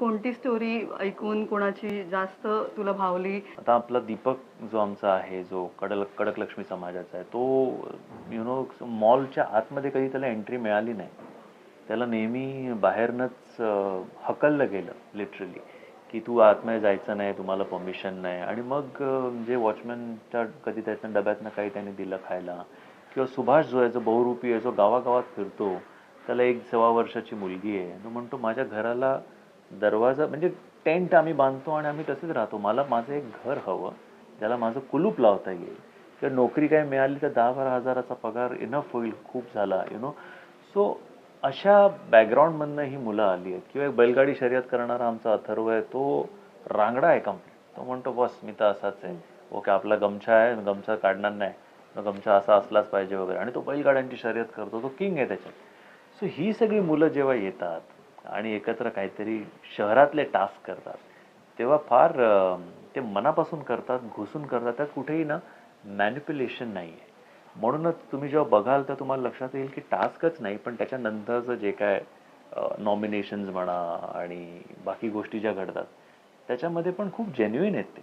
कोणती स्टोरी ऐकून कोणाची जास्त तुला भावली? आता आपला दीपक जो आमचा आहे जो कडल कडक लक्ष्मी समाजाचा आहे तो यु नो मॉलच्या आतमध्ये कधी त्याला एंट्री मिळाली नाही. त्याला नेहमी बाहेरनंच हकललं गेलं लिटरली की तू आतमध्ये जायचं नाही तुम्हाला परमिशन नाही. आणि मग जे वॉचमॅनच्या कधी त्याच्या डब्यातनं काही त्याने दिलं खायला किंवा सुभाष जो आहे जो बहुरूपी आहे जो गावागावात फिरतो त्याला एक सव्वा वर्षाची मुलगी आहे तो म्हणतो माझ्या घराला दरवाजा म्हणजे टेंट आम्ही बांधतो आणि आम्ही तसेच राहतो. मला माझं एक घर हवं ज्याला माझं कुलूप लावता येईल. किंवा नोकरी काय मिळाली तर दहा बारा हजाराचा पगार इनफ होईल खूप झाला यु नो सो अशा बॅकग्राऊंडमधनं ही मुलं आली आहेत. किंवा एक बैलगाडी शर्यत करणारा आमचा अथर्व आहे तो रांगडा आहे कंप्लीट तो म्हणतो बस मी तर असाच आहे. ओके आपला गमछा आहे गमछा काढणार नाही. गमछा असा असलाच पाहिजे वगैरे. आणि तो बैलगाड्यांची शर्यत करतो तो किंग आहे त्याच्यात. सो ही सगळी मुलं जेव्हा येतात आणि एकत्र काहीतरी शहरातले टास्क करतात. तेव्हा फार ते मनापासून करतात घुसून करतात. त्यात कुठेही ना मॅनिप्युलेशन नाही आहे म्हणूनच तुम्ही जेव्हा बघाल तर तुम्हाला लक्षात येईल की टास्कच नाही पण त्याच्यानंतरचं जे काय नॉमिनेशन्स म्हणा आणि बाकी गोष्टी ज्या घडतात त्याच्यामध्ये पण खूप जेन्युइन आहेत ते.